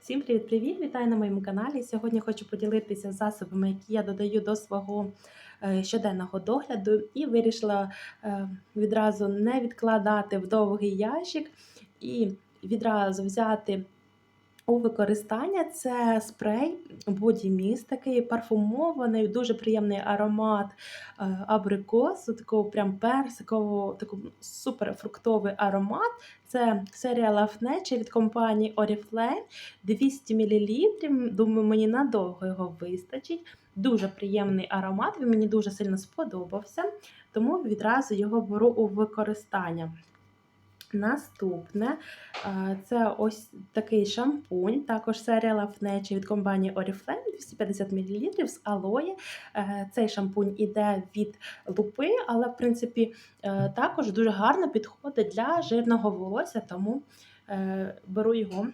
Всім привіт-привіт! Вітаю на моєму каналі. Сьогодні хочу поділитися засобами, які я додаю до свого е, щоденного догляду, і вирішила е, відразу не відкладати в довгий ящик і відразу взяти у використання. Це спрей Body Mist, такий парфумований, дуже приємний аромат е, абрикосу, такого прям персикового, такого суперфруктовий аромат. Це серія Love Nature від компанії Oriflame 200 мл. Думаю, мені надовго його вистачить. Дуже приємний аромат, він мені дуже сильно сподобався, тому відразу його беру у використання. Наступне е, це ось такий шампунь, також серія Love від компанії Oriflame 250 мл з алої. Е, Цей шампунь іде від лупи, але в принципі е, також дуже гарно підходить для жирного волосся, тому беру його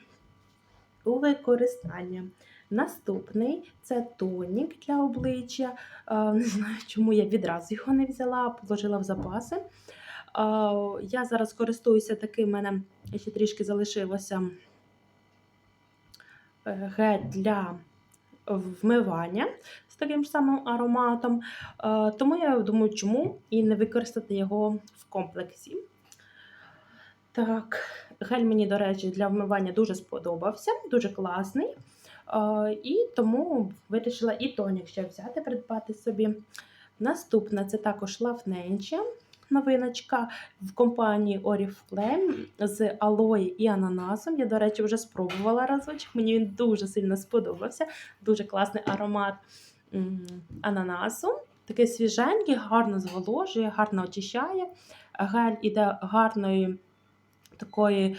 у використання. Наступний це тонік для обличчя. Не знаю, чому я відразу його не взяла, положила в запаси. Я зараз користуюся таким, мене ще трішки залишилося е, гель для вмивання з таким ж самим ароматом. Тому я думаю, чому і не використати його в комплексі. Так, гель мені, до речі, для вмивання дуже сподобався, дуже класний. І тому вирішила і тонік ще взяти, придбати собі. Наступне це також лавненче новиночка в компанії Oriflame з алої і ананасом. Я, до речі, вже спробувала разочок. Мені він дуже сильно сподобався. Дуже класний аромат ананасу. Такий свіженький, гарно зволожує, гарно очищає. Гель іде гарної такої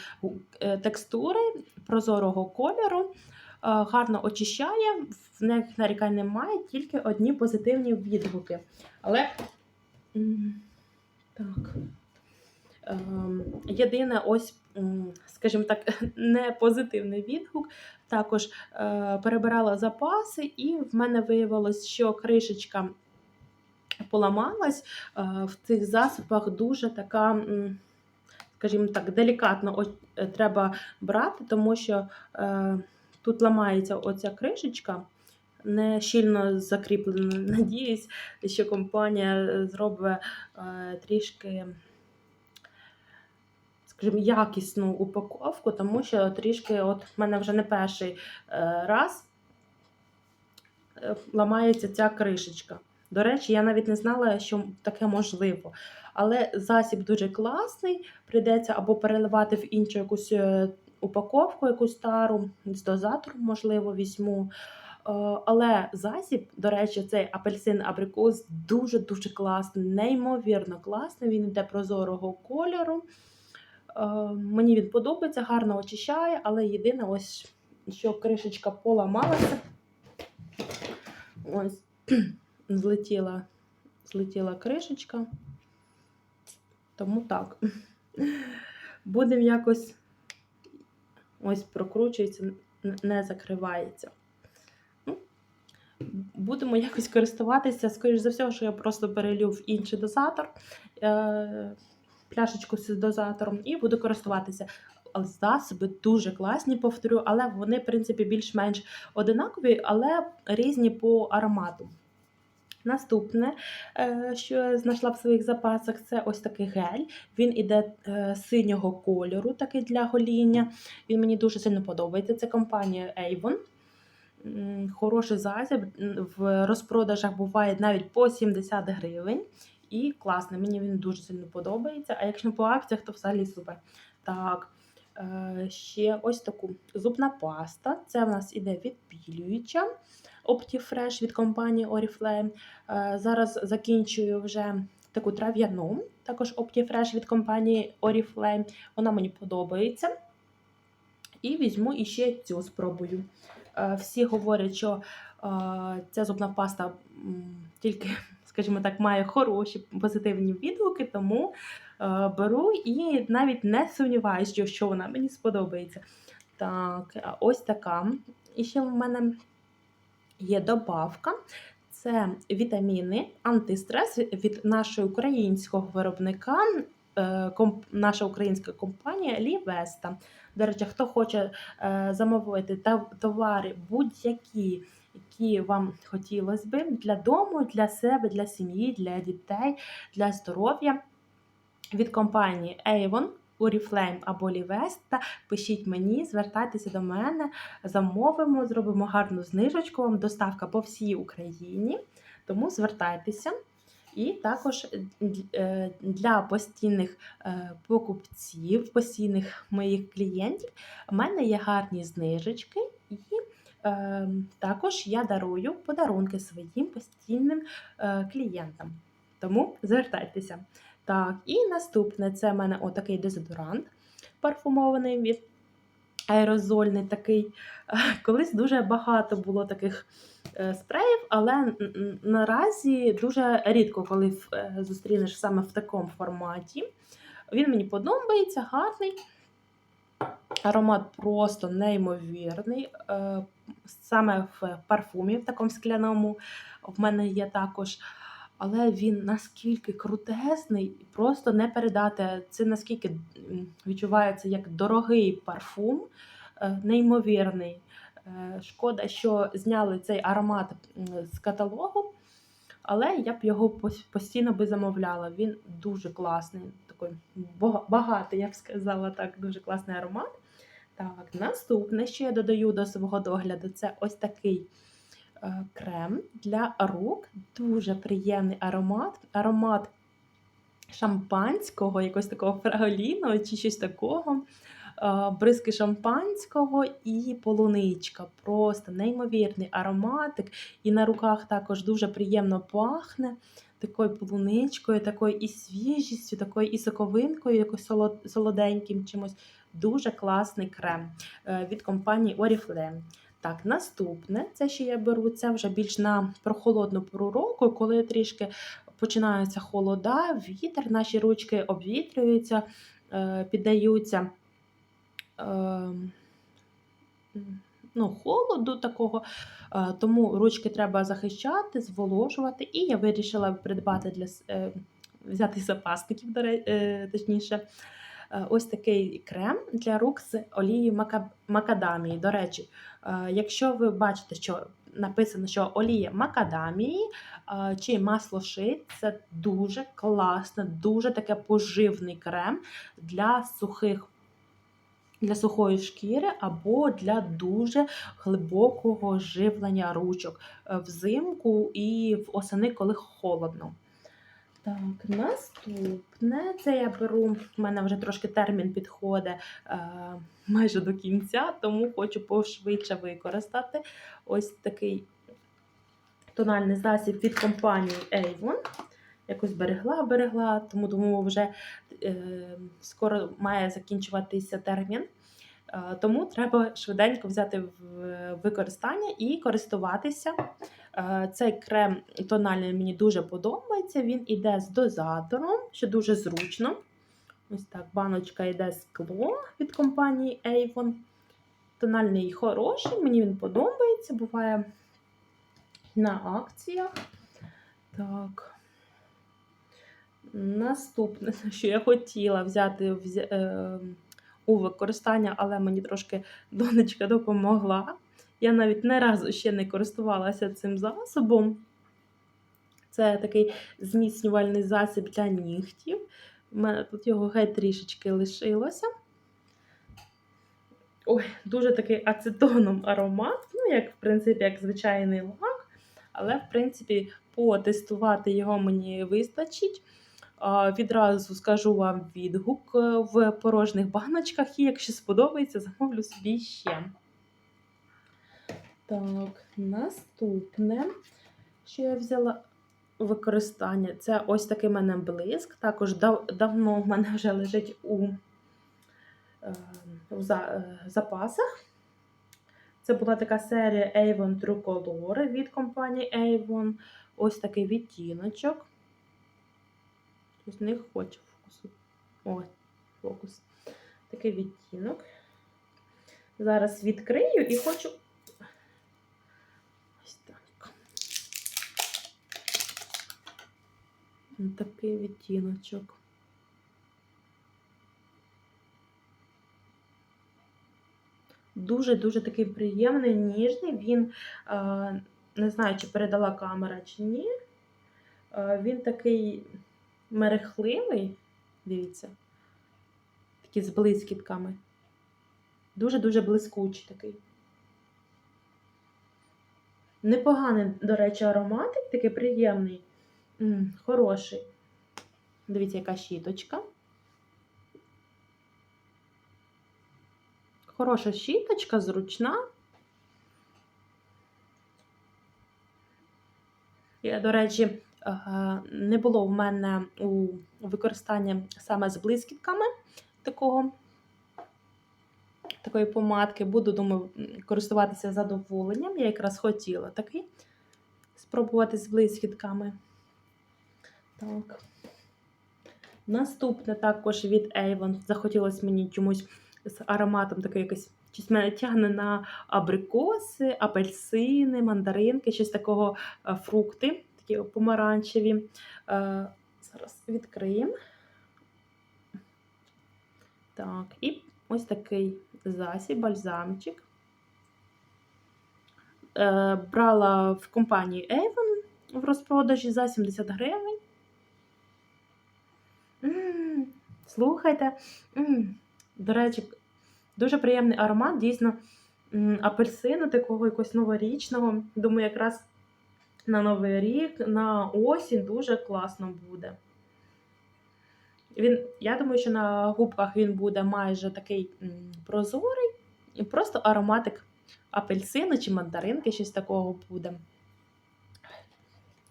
е, текстури, прозорого кольору. Е, гарно очищає, в них нарікань немає, тільки одні позитивні відгуки. Але так. Ем, єдине, ось, скажімо так, не позитивний відгук. Також е, перебирала запаси, і в мене виявилось, що кришечка поламалась. Е, в цих засобах дуже така, скажімо так, делікатно е, треба брати, тому що тут ламається оця кришечка не щільно закріплено. Надіюсь, що компанія зробить е, трішки, скажімо, якісну упаковку, тому що трішки, от в мене вже не перший е, раз е, ламається ця кришечка. До речі, я навіть не знала, що таке можливо. Але засіб дуже класний, прийдеться або переливати в іншу якусь упаковку, якусь стару, з дозатором, можливо, візьму. Е, але засіб, до речі, цей апельсин абрикос дуже-дуже класний, неймовірно класний. Він йде прозорого кольору. Е, мені він подобається, гарно очищає, але єдине, ось що кришечка поламалася. Ось, злетіла, злетіла кришечка. Тому так. Будемо якось ось прокручується, не закривається будемо якось користуватися. Скоріше за все, що я просто перелю в інший дозатор, е, пляшечку з дозатором, і буду користуватися. Засоби дуже класні, повторю, але вони, в принципі, більш-менш одинакові, але різні по аромату. Наступне, е, що я знайшла в своїх запасах, це ось такий гель. Він іде е, синього кольору, такий для гоління. Він мені дуже сильно подобається. Це компанія Avon хороший засіб. В розпродажах буває навіть по 70 гривень. І класний, мені він дуже сильно подобається. А якщо по акціях, то взагалі супер. Так, е, ще ось таку зубна паста. Це в нас іде відпілююча Optifresh від компанії Oriflame. Е, зараз закінчую вже таку трав'яну, також Optifresh від компанії Oriflame. Вона мені подобається. І візьму іще цю спробую. Е, всі говорять, що е, ця зубна паста тільки, скажімо так, має хороші позитивні відгуки, тому е, беру і навіть не сумніваюся, що вона мені сподобається. Так, ось така. І ще в мене є добавка. Це вітаміни, антистрес від нашого українського виробника наша українська компанія Лівеста. До речі, хто хоче е, замовити товари будь-які, які вам хотілося би для дому, для себе, для сім'ї, для дітей, для здоров'я від компанії Avon, Oriflame або Livesta, пишіть мені, звертайтеся до мене, замовимо, зробимо гарну знижечку вам, доставка по всій Україні. Тому звертайтеся. І також е, для постійних е, покупців, постійних моїх клієнтів, у мене є гарні знижечки, і е, також я дарую подарунки своїм постійним е, клієнтам. Тому звертайтеся. Так, і наступне це в мене отакий дезодорант парфумований від аерозольний такий. Колись дуже багато було таких е, спреїв, але наразі дуже рідко, коли е, зустрінеш саме в такому форматі. Він мені подобається, гарний. Аромат просто неймовірний. Е, Саме в парфумі, в такому скляному, в мене є також. Але він наскільки крутезний, просто не передати. Це наскільки відчувається як дорогий парфум, е, неймовірний. Е, Шкода, що зняли цей аромат з каталогу, але я б його постійно би замовляла. Він дуже класний, такий багатий, я б сказала так, дуже класний аромат. Так, наступне, що я додаю до свого догляду, це ось такий крем для рук. Дуже приємний аромат. Аромат шампанського, якогось такого фраголіну чи щось такого. Е, Бризки шампанського і полуничка. Просто неймовірний ароматик. І на руках також дуже приємно пахне. Такою полуничкою, такою і свіжістю, такою і соковинкою, якось солоденьким чимось. Дуже класний крем е, від компанії Oriflame. Так, наступне, це що я беру, це вже більш на прохолодну пору року, коли трішки починаються холода, вітер, наші ручки обвітрюються, е, піддаються е, ну, холоду такого, е, тому ручки треба захищати, зволожувати. І я вирішила придбати для взяти запасників, точніше. Е, Ось такий крем для рук з олією макадамії. До речі, е, якщо ви бачите, що написано, що олія макадамії е, чи масло ши, це дуже класне, дуже таке поживний крем для сухих. Для сухої шкіри або для дуже глибокого живлення ручок взимку і в осени, коли холодно. Так, наступне це я беру. в мене вже трошки термін підходить е, майже до кінця, тому хочу пошвидше використати ось такий тональний засіб від компанії Avon. Якось берегла, берегла, тому думаю, вже е, скоро має закінчуватися термін. Е, тому треба швиденько взяти в використання і користуватися. Е, Цей крем тональний мені дуже подобається. Він іде з дозатором, що дуже зручно. Ось так, баночка йде скло від компанії Avon. Тональний хороший, мені він подобається, буває на акціях. Так. Наступне, що я хотіла взяти взя- е, у використання, але мені трошки донечка допомогла. Я навіть не разу ще не користувалася цим засобом. Це такий зміцнювальний засіб для нігтів. У мене тут його геть трішечки лишилося. Ой, дуже такий ацетоном аромат. Ну, як, в принципі, як звичайний лак. Але, в принципі, потестувати його мені вистачить. Відразу скажу вам відгук е, в порожніх баночках, і якщо сподобається, замовлю собі ще. Так, наступне, що я взяла використання, це ось такий мене блиск. Також дав, давно в мене вже лежить у, е, у за, е, запасах. Це була така серія Avon True Color від компанії Avon. Ось такий відтіночок. Ось не хоче фокусу. Ось, фокус. Такий відтінок. Зараз відкрию і хочу. такий відтіночок. Дуже-дуже такий приємний, ніжний. Він, е, не знаю, чи передала камера, чи ні. Е, він такий мерехливий, дивіться, такий з блискітками. Дуже-дуже блискучий такий. Непоганий, до речі, ароматик, такий приємний хороший. Дивіться, яка щіточка. Хороша щіточка, зручна. Я, до речі, е, не було в мене у використанні саме з блискітками такого, такої помадки. Буду, думаю, користуватися задоволенням. Я якраз хотіла такий спробувати з блискітками. Так. Наступне також від Avon. Захотілося мені чомусь з ароматом такий якийсь. Щось мене тягне на абрикоси, апельсини, мандаринки, щось такого е, фрукти, такі помаранчеві. Е, Зараз відкриємо. Так, і ось такий засіб, бальзамчик. Е, Брала в компанії Avon в розпродажі за 70 гривень. Слухайте, до речі, дуже приємний аромат, дійсно апельсину, такого якогось новорічного. Думаю, якраз на Новий рік, на осінь дуже класно буде. Він, я думаю, що на губках він буде майже такий прозорий, і просто ароматик апельсину чи мандаринки, щось такого буде.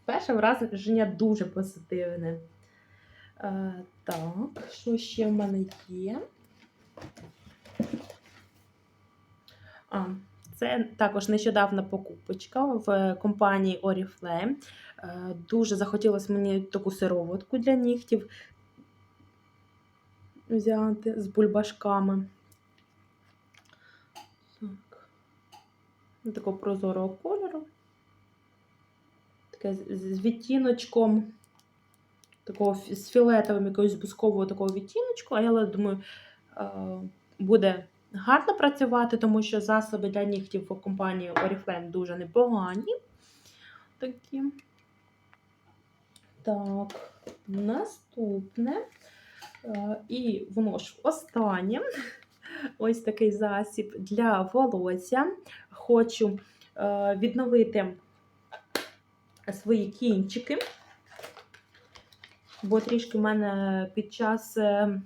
Перше враження дуже позитивне. Е, так, що ще в мене є? А, це також нещодавна покупочка в компанії Oriflame. Е, Дуже захотілося мені таку сироватку для нігтів взяти з бульбашками. Так. Такого прозорого кольору. Таке з відтіночком такого з фіолетовим якогось бускового такого відтіночку, а я думаю, е, буде гарно працювати, тому що засоби для нігтів у компанії Oriflame дуже непогані. Такі. Так, наступне. Е, І воно ж останнє. Ось такий засіб для волосся. Хочу е, відновити свої кінчики бо трішки в мене під час е,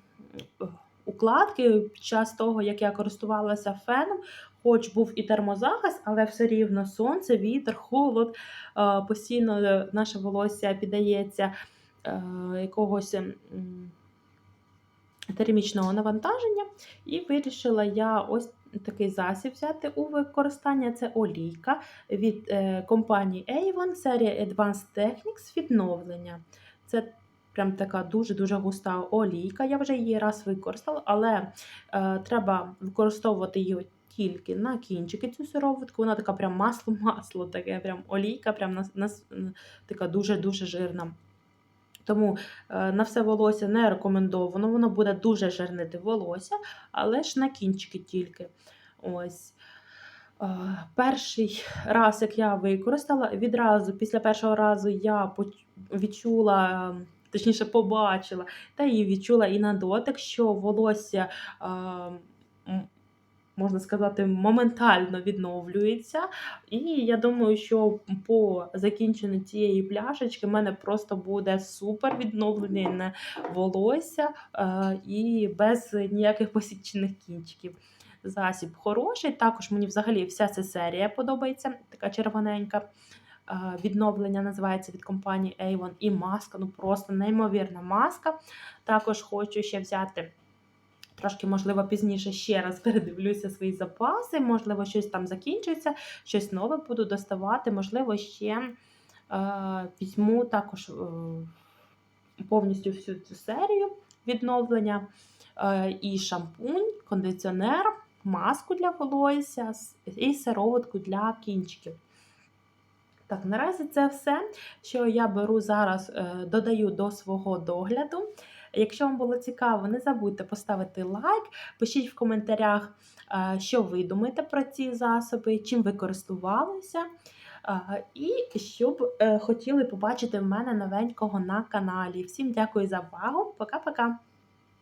укладки, під час того, як я користувалася феном, хоч був і термозахист, але все рівно сонце, вітер, холод, е, постійно наше волосся піддається е, якогось термічного навантаження. І вирішила я ось такий засіб взяти у використання. Це олійка від е, компанії Avon, серія Advanced Techniques відновлення. Це прям така дуже-дуже густа олійка. Я вже її раз використала, але е, треба використовувати її тільки на кінчики цю сироватку. Вона така прям масло-масло, таке прям олійка, прям на, на, така дуже-дуже жирна. Тому е, на все волосся не рекомендовано, воно буде дуже жирнити волосся, але ж на кінчики тільки. Ось. Е, Перший раз, як я використала, відразу після першого разу я відчула, точніше, побачила, та і відчула і на дотик, що волосся, можна сказати, моментально відновлюється. І я думаю, що по закінченню цієї пляшечки в мене просто буде супер відновлене волосся і без ніяких посічених кінчиків. Засіб хороший. Також мені взагалі вся ця серія подобається, така червоненька. Е, Відновлення називається від компанії Avon і маска. Ну просто неймовірна маска. Також хочу ще взяти. Трошки, можливо, пізніше ще раз передивлюся свої запаси, можливо, щось там закінчиться, щось нове буду доставати, можливо, ще е, візьму також е, повністю всю цю серію відновлення. Е, і шампунь, кондиціонер, маску для волосся і сироватку для кінчиків. Так, наразі це все, що я беру зараз, е, додаю до свого догляду. Якщо вам було цікаво, не забудьте поставити лайк, пишіть в коментарях, е, що ви думаєте про ці засоби, чим ви користувалися. е, І що б е, хотіли побачити в мене новенького на каналі. Всім дякую за увагу. Пока-пока!